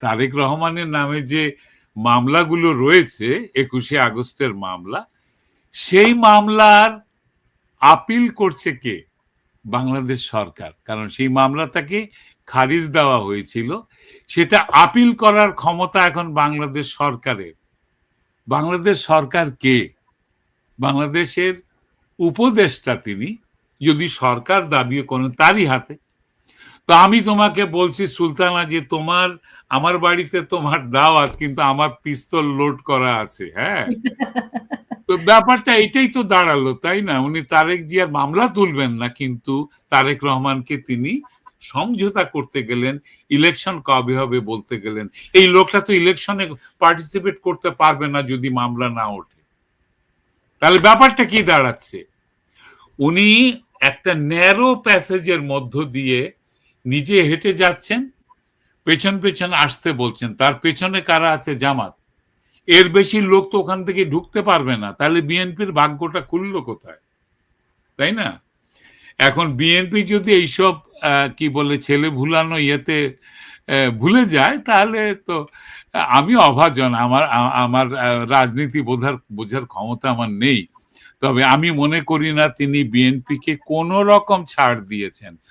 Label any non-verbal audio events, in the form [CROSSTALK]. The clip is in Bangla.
তারেক রহমানের নামে যে মামলাগুলো রয়েছে, একুশে আগস্টের মামলা, সেই মামলার আপিল করছে কে? বাংলাদেশ সরকার। কারণ সেই মামলাটাকে খারিজ দেওয়া হয়েছিল। সেটা আপিল করার ক্ষমতা এখন বাংলাদেশ সরকারের। বাংলাদেশ সরকার কে? বাংলাদেশের উপদেষ্টা তিনি। যদি সরকার দাবি করেন তারই হাতে। তো আমি তোমাকে বলছি সুলতানা যে তোমার আমার বাড়িতে তোমার দাওয়াত কিন্তু আমার পিস্তল লোড করা আছে হ্যাঁ? [LAUGHS] তো ব্যাপারটা এটাই তো দাঁড়াল তাই না? উনি তারেক জিয়ার মামলা তুলবেন না কিন্তু তারেক রহমানকে তিনি সমঝোতা করতে গেলেন ইলেকশন কবে হবে বলতে গেলেন। এই লোকটা তো ইলেকশনে পার্টিসিপেট করতে পারবে না যদি মামলা না ওঠে। তাহলে ব্যাপারটা কি দাঁড়াচ্ছে? উনি একটা ন্যারো প্যাসেজের মধ্য দিয়ে নিজে হেঁটে যাচ্ছেন, পেছন পেছন আসতে বলছেন, তার পেছনে কারা আছে জামাত? এর বেশি লোক তো ওখান থেকে ঢুকতে পারবে না, তাহলে বিএনপির ভাগ্যটা খুললো কোথায়? তাই না? এখন বিএনপি যদি এইসব কি বলে, ছেলে ভুলানো ইয়েতে ভুলে যায়, তাহলে তো, আমি অভাজন, আমার আমার রাজনীতি বোঝার বোঝার ক্ষমতা আমার নেই। তবে আমি মনে করি না তিনি বিএনপিকে কোনো রকম ছাড় দিয়েছেন।